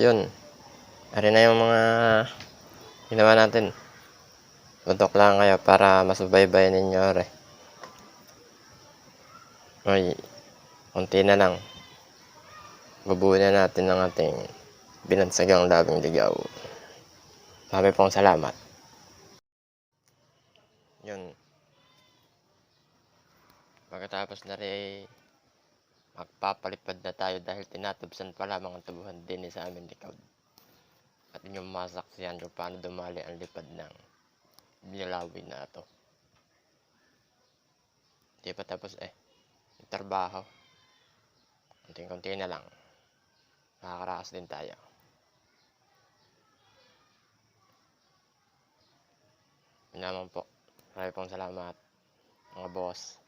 yun. Ari na yung mga ginawa natin. Buntok lang kayo para masubaybay ninyo, re. Oy, konti na lang. Bubuo na natin ng ating binansagang labing ligaw. Marami pong salamat. Yun. Pagkatapos na rin, magpapalipad na tayo dahil tinatubsan pa lamang ang tubuhan din sa amin likod. At inyong masaksiyan kung paano dumali ang lipad ng Bilawin na ito. Hindi pa tapos eh. Yung trabaho. Kunting-kunti na lang. Makakarakas din tayo. Yun naman po. Maraming pong salamat. Mga boss.